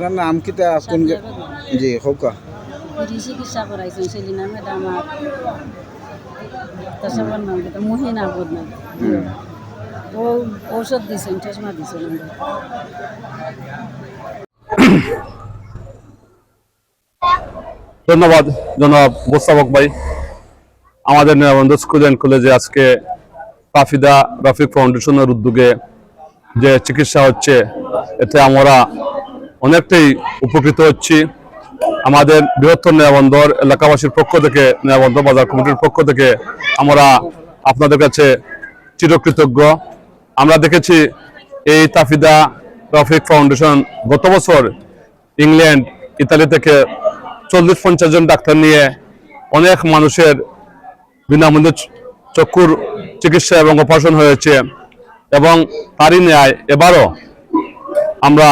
আপনার নাম কিতা কোন জি হোকা চিকিৎসা করাইছেন সেলিনা ম্যাডাম আর ডাক্তার নাম যেটা মহিনা বদনাম ও ঔষধ দিছেন চশমা দিছেন ধন্যবাদ জনাব মোস্তাফক ভাই আমাদের নিরাবন্ধ স্কুল অ্যান্ড কলেজে আজকে কাফিদা রাফিক ফাউন্ডেশনের উদ্যোগে যে চিকিৎসা হচ্ছে এতে আমরা অনেকটাই উপকৃত হচ্ছি। আমাদের বৃহত্তর নিরাবন্ধর এলাকাবাসীর পক্ষ থেকে নিরাবন্ধ বাজার কমিটির পক্ষ থেকে আমরা আপনাদের কাছে চিরকৃতজ্ঞ। আমরা দেখেছি এই তাফিদা রফিক ফাউন্ডেশন গত বছর ইংল্যান্ড, ইতালি থেকে চল্লিশ পঞ্চাশ জন ডাক্তার নিয়ে অনেক মানুষের বিনামূল্যে চক্ষুর চিকিৎসা এবং অপারেশন হয়েছে এবং তারই ন্যায় এবারও আমরা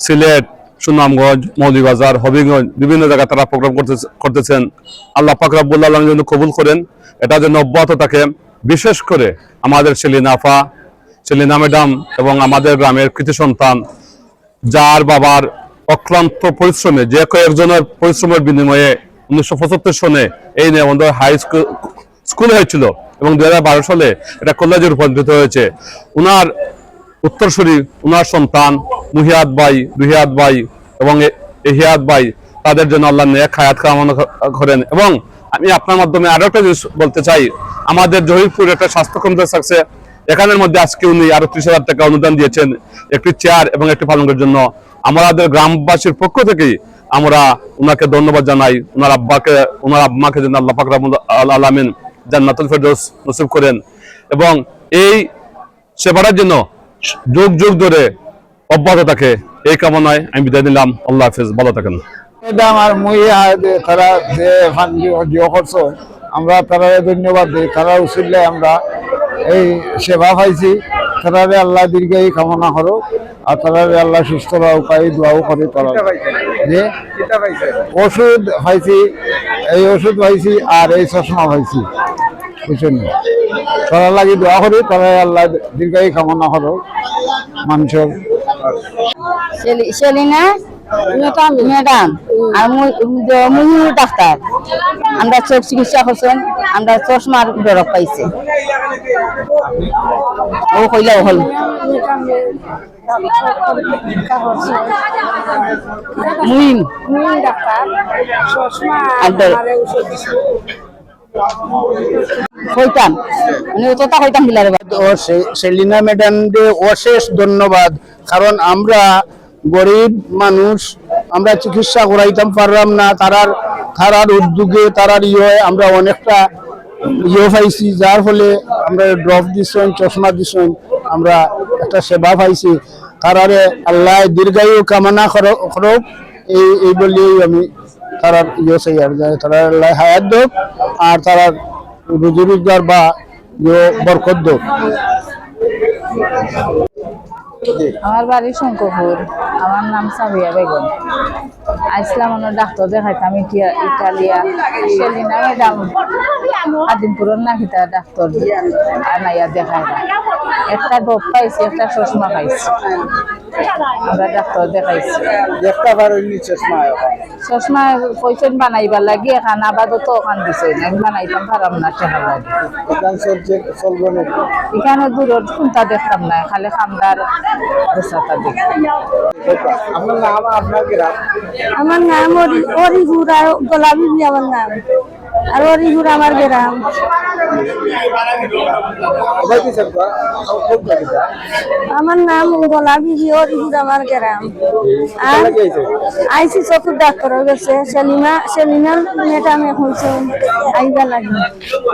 সিলেট, সুনামগঞ্জ, মৌলিবাজার, হবিগঞ্জ বিভিন্ন জায়গায় তারা প্রোগ্রাম করতে করতেছেন। আল্লাহ পাক রাব্বুল আলম যেন কবুল করেন। এটা যেন অব্যাহত থাকে। বিশেষ করে আমাদের সেলিনাফা সেলিনা ম্যাডাম এবং আমাদের গ্রামের কৃতি সন্তান, যার বাবার অক্লান্ত পরিশ্রমে, যে কয়েকজনের পরিশ্রমের বিনিময়ে উনিশশো পঁচাত্তর সনে এই নিবন্ধ হাই স্কুল স্কুল হয়েছিল এবং দু হাজার বারো সালে এটা কলেজে রূপান্তরিত হয়েছে। উনার উত্তরসূরি উনার সন্তান মুহিয়াত ভাই, রুহিয়াত ভাই এবং এ- এহিয়াত ভাই, তাদের জন্য আল্লাহ নেক হায়াত কামনা করেন। এবং আমি আপনার মাধ্যমে আরও একটা জিনিস বলতে চাই। আমাদের জহিরপুর একটা স্বাস্থ্য কমপ্লেক্স আছে। এখানের মধ্যে আজকে উনি আরও ত্রিশ হাজার টাকা অনুদান দিয়েছেন একটি চেয়ার এবং একটি পালনের জন্য। আমাদের গ্রামবাসীর পক্ষ থেকেই আমরা ওনাকে ধন্যবাদ জানাই। ওনার আব্বাকে ওনার আব্বাকে যেন আল্লাহ পাক রাব্বুল আলামিন জান্নাতুল ফেরদৌস নসিব করেন। এবং এই সেবাটার জন্য যুগ যুগ ধরে অব্যাহত থাকে। এই কামনায় আমি বিদায় নিলাম। আল্লাহ হাফিজ। ভালো থাকেন। ম্যাডাম আর মুই তারা যে করছ আমরা তারা ধন্যবাদ দিই। তারা উচিলে আমরা এই সেবা পাইছি। তারারে আল্লাহ দীর্ঘায়ী কামনা করো আর তারারে আল্লাহ সুস্থ রাও পাই দোয়াও করে তারা। যে ওষুধ পাইছি এই ওষুধ পাইছি আর এই চশমা পাইছি। বুঝছেন? তারা লাগি দোয়া করি তারা আল্লাহ দীর্ঘায়ী কামনা করো মানুষের। সেলি- সেলিনা ম্যাডাম আর মহিনুর ডাক্তার আমরা চোখ চিকিৎসা করছেন আমরা চশমার দরব পাইছে। ও কইলা হল মুহিম একবার কইতাম মানে অতটা কইতাম বিলারে ও সেলিনা ম্যাডামকে অশেষ ধন্যবাদ। কারণ আমরা গরিব মানুষ, আমরা চিকিৎসা করাইতাম পারলাম না। তারার তারার উদ্যোগে, তারার ইয়ে আমরা অনেকটা ইয়ে পাইছি। যার ফলে আমরা ড্রপ দিছেন, চশমা দিছেন, আমরা একটা সেবা পাইছি। তারারে আল্লাহ দীর্ঘায়ু কামনা করো- এই এই বলেই আমি তারার ইয়ে চাই আর যে তারা হায়াত হোক আর তারার রুজি রোজগার বা ইয়ে বরকত হোক আমার বাড়ি শঙ্করপুর। আমার নাম সাবিয়া বেগম। আসলাম আমার ডাক্তার দেখাইতাম ইটিয়া ইটালিয়া সেলিনা ম্যাডাম আদিমপুরের নাকিতা ডাক্তার। আনাইয়া দেখাইলাম একটা ডোপ পাইছি একটা চশমা পাইছি আমরা ডাক্তার দেখাইছি। বার চশমা চশমা পয়সা বানাইবার লাগি এখান আবাদত ওখান দিছে না। বানাইতাম পারাম না টেকা লাগে। চলবে না। এখানে দূরত কোনটা দেখতাম না খালি খামদার বেচাটা দেখি আপনার নাম আপনার গ্রাম? আমার নাম গোলাপি আমার নাম। আর অরিহুর আমার গ্রাম। আমার নাম গোলাপি বি অরিহুর আমার গ্রাম। আর আইসি চকুর ডাক্তার গেছে। সেলিমা সেলিনার ম্যাডাম এখন আইবা লাগে।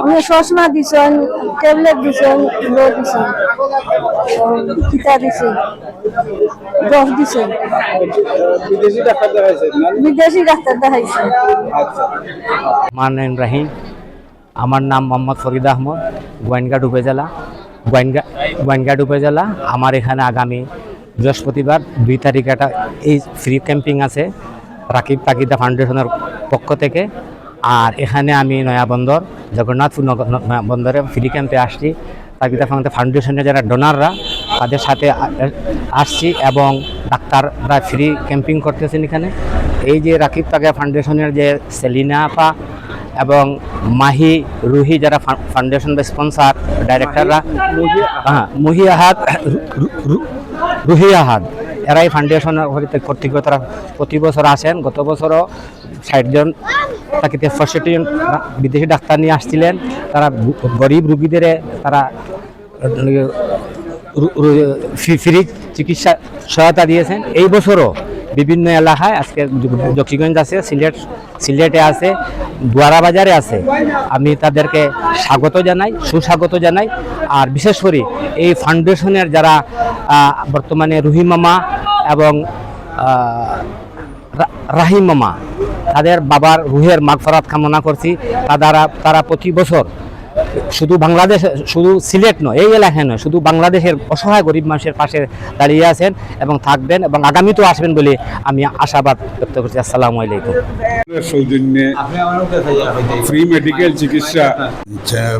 উনি চশমা দিছেন ট্যাবলেট দিছেন লো দিছেন। কিতা দিছে? দশ বিদেশি ডাক্তার দেখাইছেন বিদেশি ডাক্তার দেখাইছে। আচ্ছা। মান ইব্রাহিম আমার নাম মোহাম্মদ ফরিদ আহমদ গোয়েনঘাট উপজেলা। গোয়েনঘাট গোয়েনঘাট উপজেলা আমার এখানে আগামী বৃহস্পতিবার দুই তারিখ একটা এই ফ্রি ক্যাম্পিং আছে রাকিব তাকিদা ফাউন্ডেশনের পক্ষ থেকে। আর এখানে আমি নয়াবন্দর জগন্নাথপুর বন্দরে ফ্রি ক্যাম্পে আসছি। তাকিদা ফাউন্ডেশনের যারা ডোনাররা তাদের সাথে আসছি এবং ডাক্তাররা ফ্রি ক্যাম্পিং করতেছেন এখানে। এই যে রাকিব তাকে ফাউন্ডেশনের যে সেলিনা আপা এবং মাহি রুহি যারা ফাউন্ডেশন বা স্পন্সার, ডাইরেক্টররা মুহি আহাদ রুহি আহাদ, এরাই ফাউন্ডেশনের কর্তৃক তারা প্রতি বছর আসেন, গত বছরও ষাট জন তাকে পঁয়ষট্টি বিদেশি ডাক্তার নিয়ে আসছিলেন। তারা গরিব রুগীদের তারা ফ্রি চিকিৎসা সহায়তা দিয়েছেন। এই বছরও বিভিন্ন এলাকায় আজকে জ- জকিগঞ্জ আছে সিলেট সিলেটে আছে বাজারে আছে। আমি তাদেরকে স্বাগত জানাই সুস্বাগত জানাই। আর বিশেষ করে এই ফাউন্ডেশনের যারা বর্তমানে রুহি মামা এবং আহ, রা- রাহিম মামা তাদের বাবার রুহের মাগফরাত কামনা করছি। তারা তারা প্রতি বছর শুধু বাংলাদেশ শুধু সিলেট নয় এই এলাকায় নয় শুধু বাংলাদেশের অসহায় গরিব মানুষের পাশে দাঁড়িয়ে আছেন এবং থাকবেন এবং আগামীতেও আসবেন বলে আমি আশাবাদ ব্যক্ত করছি। আসসালামু আলাইকুম। সৌজন্যে ফ্রি মেডিকেল চিকিৎসা।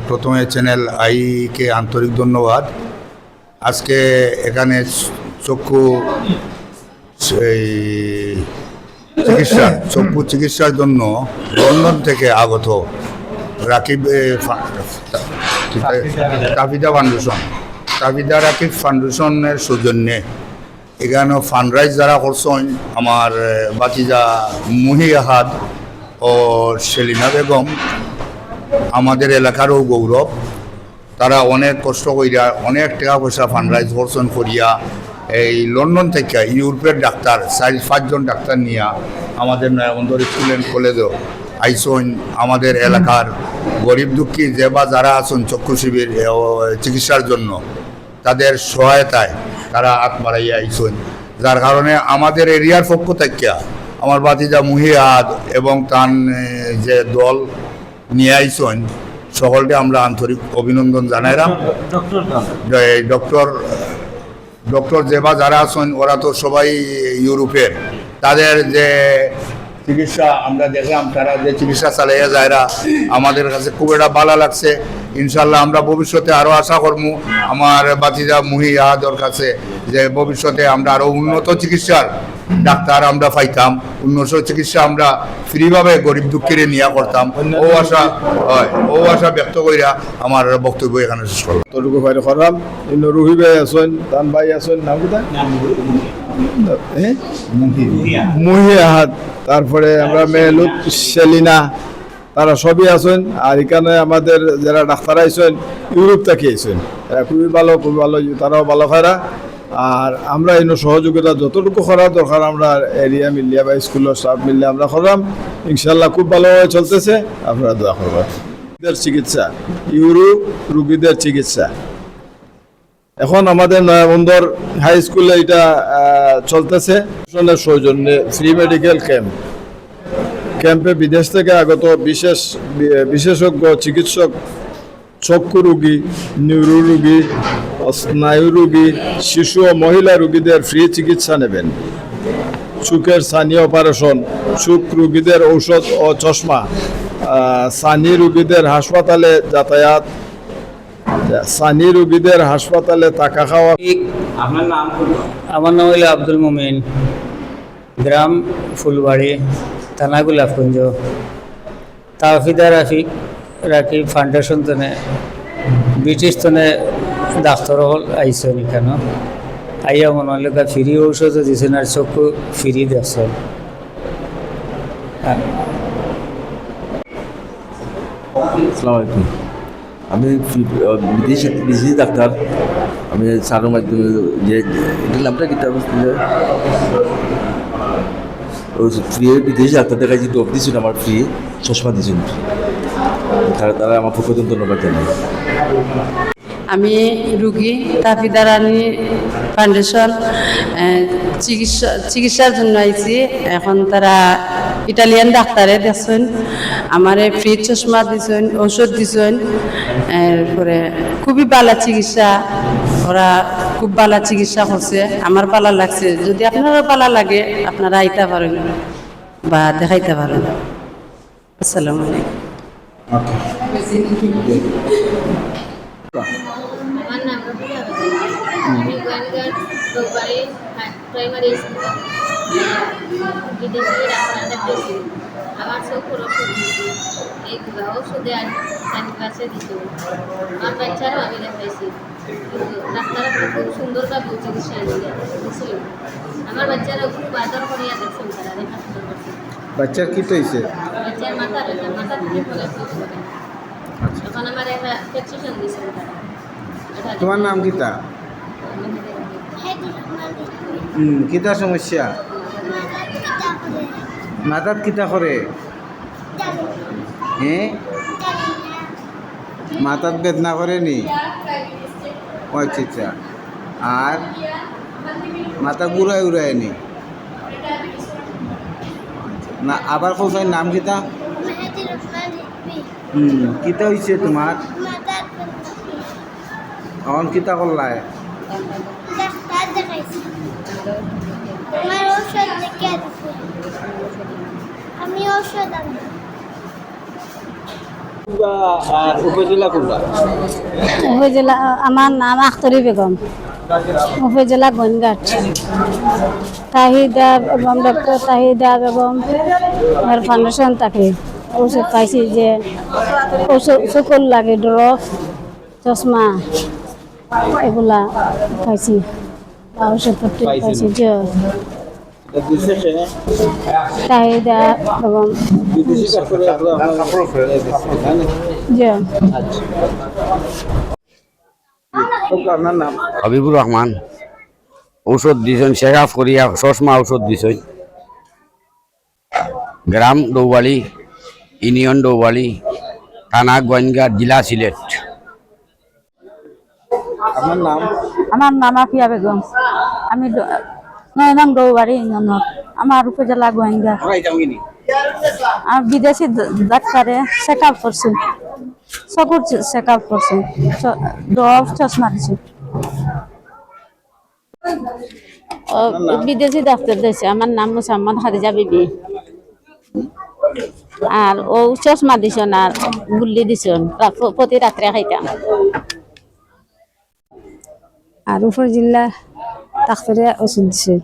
প্রথমে চ্যানেল আইকে আন্তরিক ধন্যবাদ। আজকে এখানে চক্ষু সেই চিকিৎসা চক্ষু চিকিৎসার জন্য লন্ডন থেকে আগত রাকিব তাফিদা ফাউন্ডেশন। তাফিদা রাকিব ফাউন্ডেশনের সৌজন্যে এখানে ফান্ডরাইজ যারা করছেন, আমার বাতিজা আহাদ ও সেলিনা বেগম, আমাদের এলাকারও গৌরব। তারা অনেক কষ্ট করিয়া অনেক টাকা পয়সা ফান্ডরাইজ করছেন করিয়া, এই লন্ডন থেকে ইউরোপের ডাক্তার চার পাঁচজন ডাক্তার নিয়ে আমাদের নয়াবন্দর স্টুডেন্ট কলেজও আইসন আমাদের এলাকার গরিব দুঃখী যে বা যারা আছেন চক্ষু শিবির চিকিৎসার জন্য তাদের সহায়তায় তারা হাত বাড়াইয়া আইসন। যার কারণে আমাদের এরিয়ার পক্ষ থেকে আমার বাতিজা মুহিয়াদ এবং তার যে দল নিয়ে আইসন সকলকে আমরা আন্তরিক অভিনন্দন জানাইলাম। ডক্টর ডক্টর যেবা যারা আছেন ওরা তো সবাই ইউরোপের। তাদের যে চিকিৎসা আমরা দেখলাম, তারা যে চিকিৎসা চালাইয়া যায়রা, আমাদের কাছে খুব একটা ভালো লাগছে। ইনশাল্লাহ আমরা ভবিষ্যতে আরও আশা করব, আমার বাতিজা মুহিয়াদর কাছে যে ভবিষ্যতে আমরা আরও উন্নত চিকিৎসার ডাক্তার আমরা পাইতাম উন্নত চিকিৎসা আমরা ফ্রিভাবে গরিব দুঃখীর নিয়া করতাম। ও আশা হয় ও আশা ব্যক্ত কইরা আমার বক্তব্য এখানে শেষ করলাম। তটুকু করাম ইন্ন রুহি ভাই আছেন তান ভাই আছেন নাম মুহি তারপরে আমরা মেহলুদ সেলিনা তারা সবই আছেন আর এখানে আমাদের যারা ডাক্তার আইছেন ইউরোপ থেকে আইছেন। এরা খুবই ভালো খুবই ভালো তারাও ভালো খারা আর আমরা এই সহযোগিতা যতটুকু করা দরকার, আমরা এরিয়া মিলিয়া বা স্কুলের স্টাফ মিলিয়ে আমরা করাম। ইনশাল্লাহ খুব ভালোভাবে চলতেছে। আপনারা দোয়া করবেন। রোগীদের চিকিৎসা, ইউরো রুগীদের চিকিৎসা। এখন আমাদের নয়াবন্দর হাই স্কুলে এটা চলতেছে। সৌজন্যে ফ্রি মেডিকেল ক্যাম্প ক্যাম্পে বিদেশ থেকে আগত বিশেষ, বিশেষজ্ঞ, চিকিৎসক, চক্ষু রোগী নিউরো রোগী স্নায়ু রোগী শিশু ও মহিলা রোগীদের ফ্রি চিকিৎসা নেবেন। চোখের সানি অপারেশন চোখ রোগীদের ঔষধ ও চশমা সানি রোগীদের হাসপাতালে যাতায়াত সানি রোগীদের হাসপাতালে টাকা খাওয়া। আমার নাম হইল আব্দুল মোমিন। গ্রাম ফুলবাড়ি থানা গোলাপগঞ্জ। তাফিদা রাফিক রাকিব ফাউন্ডেশন তনে ব্রিটিশ তনে ডাক্তার হল আইসন এখানে আইয়া মনে হইল ফ্রি ঔষধ দিছেন আর চক্ষু ফ্রি দেখছেন আমি বিদেশি বিদেশি ডাক্তার আমি সারের মাধ্যমে যে এটার নামটা কি ফ্রি বিদেশি ডাক্তার দেখাচ্ছি ডোপ দিয়েছিল আমার ফ্রি চশমা দিয়েছিল তারা তারা আমার পক্ষ ধন্যবাদ জানাই আমি রুগী তাফিদা রানী ফাউন্ডেশন চিকিৎসা চিকিৎসার জন্য আইছি। এখন তারা ইটালিয়ান ডাক্তারে দেখছেন আমারে ফ্রি চশমা দিছেন ঔষধ দিছেন। এরপরে খুবই ভালো চিকিৎসা ওরা খুব ভালো চিকিৎসা করছে আমার ভালো লাগছে। যদি আপনারও ভালো লাগে আপনারা আইতে পারেন বা দেখাইতে পারেন। আসসালামু আলাইকুম। আমার নাম বেগম। আমি গোয়েন্দাঘাট দৌবাড়ি প্রাইমারি স্কুল বিদেশি আমার আর দিত। বাচ্চারও আমি দেখাইছি কিন্তু খুব সুন্দরভাবে চিকিৎসা দিছিল আমার বাচ্চারা খুব আদর করিয়া দেখছেন তারা। দেখাশোনা করছে। বাচ্চার কি হয়েছে বাচ্চার মাথা মাথা থেকে ফলে আমার একটা প্রেসক্রিপশন দিয়েছেন তারা। তোমার নাম হুম কিতা সমস্যা? মাথাত কিতা করে? হ্যাঁ মাথাত বেদনা করে নি আচ্ছা আচ্ছা। আর? মাথা ঘুরায় উড়ায় নি না আবার কোথায় নাম কিতা হুম কিতা হয়েছে তোমার এখন কিতা করলায় আমার ঔষধ লিখে দিছে। আমি ঔষধ আনি। উপজেলা আমার নাম আখতরি বেগম। উপজেলা গঞ্জাট তাহিদা বেগম ডক্টর তাহিদা বেগম ফাউন্ডেশন থাকে ঔষধ পাইছি যে ঔষধ চকুর লাগে ড্রপ চশমা এগুলা পাইছি। ঔষধপত্র পাইছি যে নাম? হাবিবুর রহমান ঔষধ দিছেন চেক আপ করিয়া চশমা ঔষধ দিছেন। গ্রাম দৌবালি। ইউনিয়ন দৌবালি থানা গোয়েনঘাট জেলা সিলেট। আপনার নাম? আমার নাম আফিয়া বেগম। আমি দ- নয়নং দৌবাড়ি ইউনিয়নত আমার উপজেলা গোয়েঙ্গা। আর বিদেশি ডাক্তারে চেক আপ করছে। চকুর চেক আপ করছে ডব চশমা দিছে। বিদেশি ডাক্তার দিয়েছে। আমার নাম মোসাম্মদ হাদিজা বিবি। আর ও চশমা দিছন আর গুল্লি দিছন প্রতি রাত্রে খাইতাম আর উপর জেলা ডাক্তারে ওষুধ দিছে।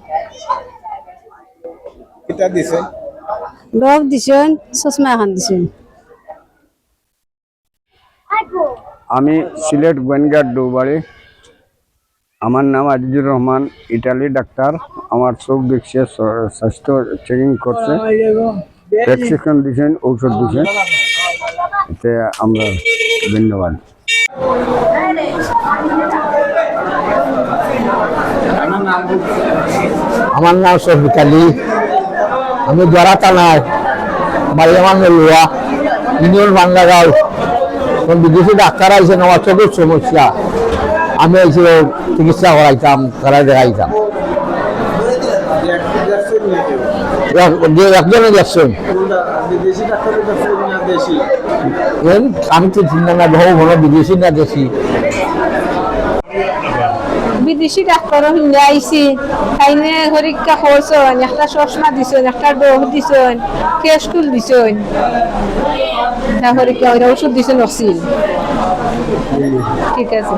ডব দিছেন চশমা এখন দিছেন আমি সিলেট গোয়েনঘাট ডৌবাড়ি আমার নাম আজিজুর রহমান ইটালি ডাক্তার। আমার চোখ দেখছে স্বাস্থ্য চেকিং করছে। প্রেসক্রিপশন দিয়েছেন ঔষধ দিয়েছেন এতে আমরা ধন্যবাদ। আমার নাম আলী। আমি জরা থানায় মারিয়ামান নলুয়া, ইউনিয়ন বাংলাগাঁও কোন বিদেশি ডাক্তার আইসেন আমার চোখের সমস্যা। আমি এসে চিকিৎসা করাইতাম তারা দেখাইতাম। এক- যে একজনে যাচ্ছেন আমি তো চিন্তা না বহু ঘন বিদেশি না দেশি? বিদেশি ডাক্তার হিন্দে আইসি তাইনে পরীক্ষা করছেন একটা চশমা দিছেন একটা দিছেন দিছেন ওষুধ দিছেন অক্সিল ঠিক আছে।